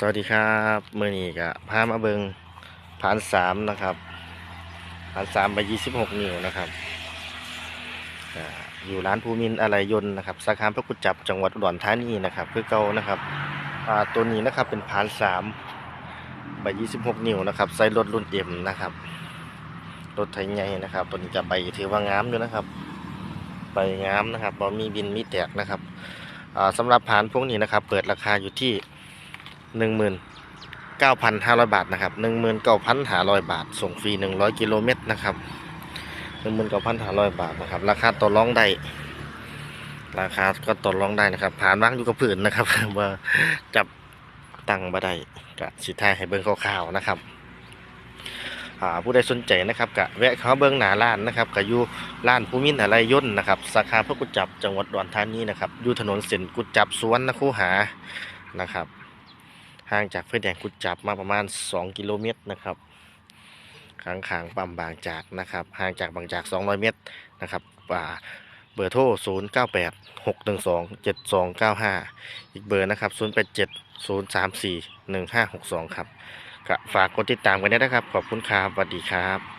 สวัสดีครับเมื่อนี้ก็พามาเบิงผ่านสามนะครับผ่านสามไปยี่สิบหกนิ้วนะครับอยู่ร้านภูมินอะไรยนต์นะครับสาขาพระกุฎจับจังหวัดอุดรธานีนะครับคือเก่านะครับตัวนี้นะครับเป็นผ่านสามใบยี่สิบหกนิ้วนะครับใส่รถรุ่นเอ็มนะครับรถไถใหญ่นะครับ ตัวนี้จะใบถือว่างามอยู่นะครับใบงามนะครับพอมีบินมีแตกนะครับอ่าสำหรับผ่านพวกนี้นะครับ เปิดราคาอยู่ที่ หนึ่งหมื่นเก้าพันห้าร้อยบาทนะครับหนึ่งหมื่นเก้าพันห้าร้อยบาท ส่งฟรีหนึ่งร้อยกิโลเมตรนะครับหนึ่งหมื่นเก้าพันห้าร้อยบาทนะครับ ราคาต่อรองได้ราคาก็ต่อรองได้นะครับ ผ่านว่างอยู่กับผืนนะครับว่าจับตังค์มาได้กะสิทายให้เบิ้งคร่าวๆนะครับผู้ใดสนใจนะครับกะแวะเข้าเบิ้องหน้าร้านนะครับกะอยู่ร้านภูมินทร์อะไรย่นนะครับสาขาพระกุจับจังหวัดดอุดรธานีนะครับอยู่ถนนเส้นกุจับสวนนคูหานะครับ ห่างจากไฟแดงขุดจับมาประมาณ 2 กิโลเมตรนะครับข้างขางๆปั๊มบางจากนะครับ ห่างจากบางจาก 200 เมตรนะครับป่าเบอร์โทร 0 9 8 6 1 2 7 2 9 5 อีกเบอร์นะครับ 0 8 7 0 3 4 1 5 6 2 ครับก็ฝากกดติดตามกันด้นะครับ ขอบคุณครับสวัสดีครับ